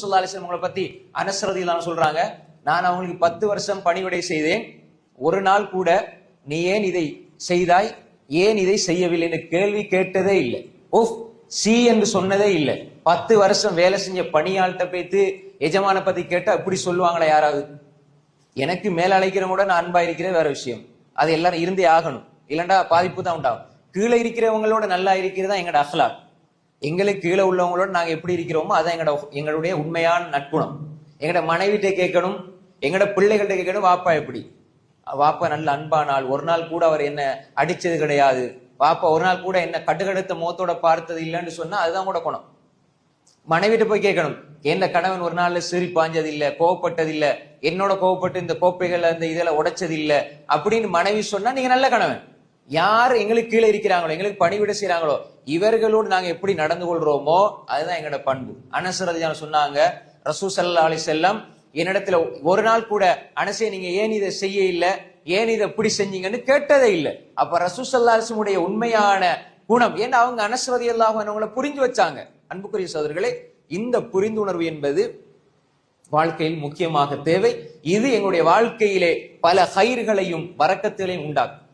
ஸல்லல்லாஹு அலிஸ்லம் அவங்களை பத்தி அனசரதியிலான சொல்றாங்க. நான் அவங்களுக்கு பத்து வருஷம் பணிவிடை செய்தேன். ஒரு நாள் கூட நீ ஏன் இதை செய்தாய்? ஏன் இதை செய்யவில்லை? என்று கேள்வி கேட்டதே இல்லை. ஓஃப் சி என்று சொன்னதே இல்லை. பத்து வருஷம் வேலை செஞ்ச பணியாள்கிட்ட போய்த்து எஜமான பத்தி கேட்டா இப்படி சொல்லுவாங்களா யாராவது? எனக்கு மேல அழைக்கிறவங்க நான் அன்பா இருக்கிற வேற விஷயம். அது எல்லாரும் இருந்தே ஆகணும். இல்லைண்டா பாதிப்பு தான் உண்டாகும். கீழே இருக்கிறவங்களோட நல்லா இருக்கிறதா எங்கட எங்களோட அஹ்லாக் எங்களுக்கு கீழே உள்ளவங்களோட நாங்கள் எப்படி இருக்கிறோமோ அதான் எங்களோட எங்களுடைய உண்மையான நட்புணம் எங்களோட மனைவிட்ட கேட்கணும் எங்களோட பிள்ளைகள்கிட்ட கேட்கணும் வாப்பா எப்படி? வாப்பா நல்ல அன்பானால் ஒரு நாள் கூட அவர் என்ன அடிச்சது கிடையாது. வாப்பா ஒரு நாள் கூட என்ன கட்டுக்கடுத்த முகத்தோட பார்த்தது இல்லைன்னு சொன்னா அதுதான் கூட குணம். மனைவிட்ட போய் கேட்கணும் எந்த கணவன் ஒரு நாள்ல சிரி பாஞ்சது இல்ல கோவப்பட்டது இல்ல என்னோட கோவப்பட்டு இந்த கோப்பைகள் அந்த இதெல்லாம் உடைச்சது இல்ல? அப்படின்னு மனைவி சொன்னா நீங்க நல்ல கணவன். யார் எங்களுக்கு கீழே இருக்கிறாங்களோ எங்களுக்கு பணிவிட செய்யறாங்களோ இவர்களோடு நாங்க எப்படி நடந்து கொள்றோமோ அதுதான் எங்களோட பண்பு. அனசரதியான சொன்னாங்க ரசூ சல்லா அலி செல்லம் என்னிடத்துல ஒரு நாள் கூட அனசே நீங்க ஏன் இதை செய்ய இல்லை ஏன் இதை எப்படி செஞ்சீங்கன்னு கேட்டதே இல்லை. அப்ப ரசூ சல்லா உண்மையான குணம் ஏன்னா அவங்க அனசரதி அல்லாஹ் அவங்கள புரிஞ்சு வச்சாங்க. அன்புக்குரிய சோதர்களே இந்த புரிந்துணர்வு என்பது வாழ்க்கையில் முக்கியமாக தேவை. இது எங்களுடைய வாழ்க்கையிலே பல கயிறுகளையும் வரக்கத்துகளையும் உண்டாக்கும்.